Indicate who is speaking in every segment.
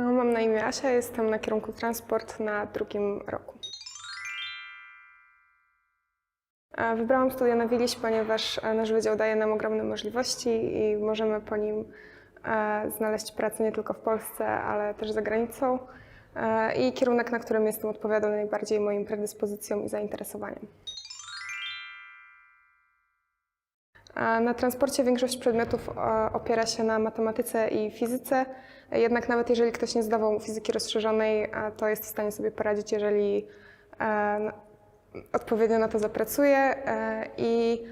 Speaker 1: No, Mam na imię Asia, jestem na kierunku transport na drugim roku. Wybrałam studia na Wiliś, ponieważ e, nasz wydział daje nam ogromne możliwości i możemy po nim e, znaleźć pracę nie tylko w Polsce, ale też za granicą. E, I kierunek, na którym jestem, odpowiadał najbardziej moim predyspozycjom i zainteresowaniom. Na transporcie większość przedmiotów e, opiera się na matematyce i fizyce, jednak nawet jeżeli ktoś nie zdawał fizyki rozszerzonej, e, to jest w stanie sobie poradzić, jeżeli e, odpowiednio na to zapracuje. I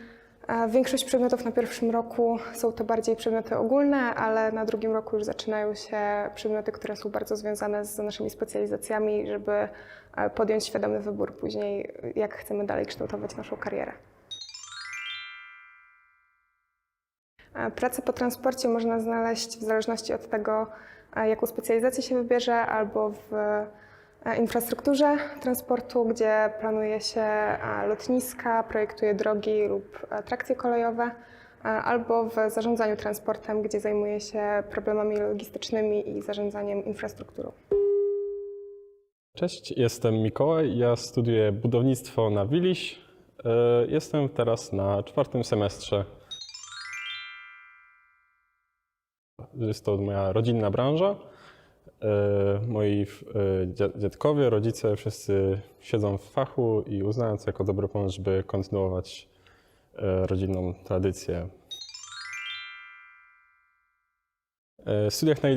Speaker 1: większość przedmiotów na pierwszym roku są to bardziej przedmioty ogólne, ale na drugim roku już zaczynają się przedmioty, które są bardzo związane z naszymi specjalizacjami, żeby podjąć świadomy wybór później, jak chcemy dalej kształtować naszą karierę. Pracę po transporcie można znaleźć w zależności od tego, jaką specjalizację się wybierze, albo w e, infrastrukturze transportu, gdzie planuje się lotniska, projektuje drogi lub e, trakcje kolejowe, albo w zarządzaniu transportem, gdzie zajmuje się problemami logistycznymi i zarządzaniem infrastrukturą.
Speaker 2: Cześć, jestem Mikołaj. Ja studiuję budownictwo na Wiliś. E, Jestem teraz na czwartym semestrze. Jest to moja rodzinna branża. E, Moi e, dzia- dziadkowie, rodzice wszyscy siedzą w fachu i uznają to jako dobry pomysł, żeby kontynuować e, rodzinną tradycję. W studiach na,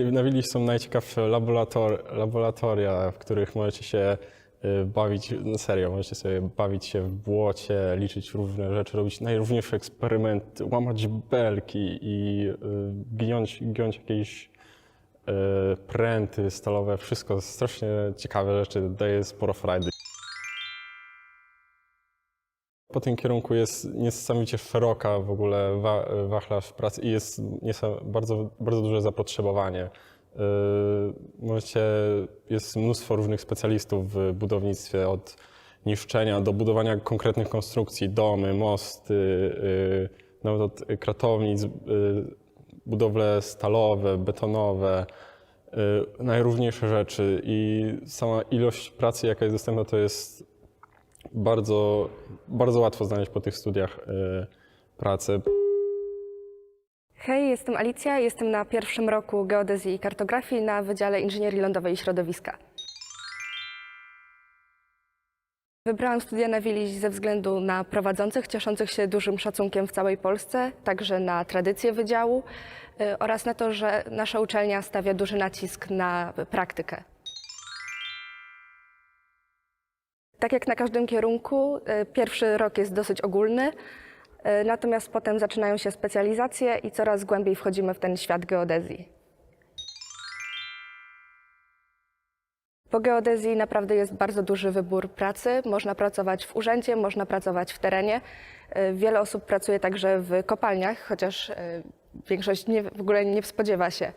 Speaker 2: są najciekawsze laborator, laboratoria, w których możecie się bawić, no serio, możecie sobie bawić się w błocie, liczyć różne rzeczy, robić najróżniejsze eksperymenty, łamać belki i e, giąć, giąć jakieś e, pręty stalowe, wszystko strasznie ciekawe rzeczy, daje sporo frajdy. Po tym kierunku jest niesamowicie szeroka w ogóle wa- wachlarz pracy i jest bardzo, bardzo duże zapotrzebowanie. Yy, Możecie, jest mnóstwo różnych specjalistów w budownictwie, od niszczenia do budowania konkretnych konstrukcji, domy, mosty, yy, nawet od kratownic, yy, budowle stalowe, betonowe, najróżniejsze rzeczy i sama ilość pracy, jaka jest dostępna, to jest bardzo, bardzo łatwo znaleźć po tych studiach pracę.
Speaker 3: Hej, jestem Alicja, jestem na pierwszym roku geodezji i kartografii na Wydziale Inżynierii Lądowej i Środowiska. Wybrałam studia na Wiliś ze względu na prowadzących, cieszących się dużym szacunkiem w całej Polsce, także na tradycję wydziału y, oraz na to, że nasza uczelnia stawia duży nacisk na praktykę. Tak jak na każdym kierunku, y, pierwszy rok jest dosyć ogólny, natomiast potem zaczynają się specjalizacje i coraz głębiej wchodzimy w ten świat geodezji. Po geodezji naprawdę jest bardzo duży wybór pracy. Można pracować w urzędzie, można pracować w terenie. Y, Wiele osób pracuje także w kopalniach, chociaż y, większość nie, w ogóle nie spodziewa się,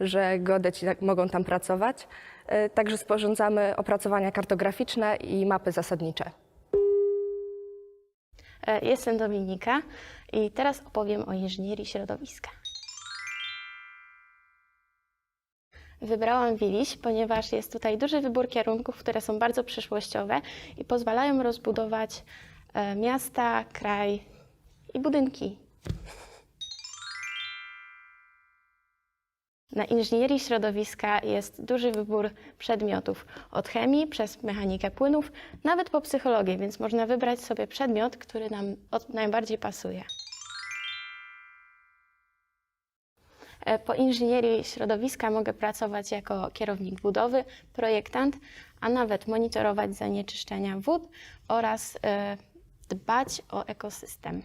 Speaker 3: że geodeci tak mogą tam pracować. Także sporządzamy opracowania kartograficzne i mapy zasadnicze.
Speaker 4: E, Jestem Dominika i teraz opowiem o inżynierii środowiska. Wybrałam Wiliś, ponieważ jest tutaj duży wybór kierunków, które są bardzo przyszłościowe i pozwalają rozbudować e, miasta, kraj i budynki. Na inżynierii środowiska jest duży wybór przedmiotów, od chemii przez mechanikę płynów, nawet po psychologię, więc można wybrać sobie przedmiot, który nam najbardziej pasuje. E, Po inżynierii środowiska mogę pracować jako kierownik budowy, projektant, a nawet monitorować zanieczyszczenia wód oraz e, dbać o ekosystem.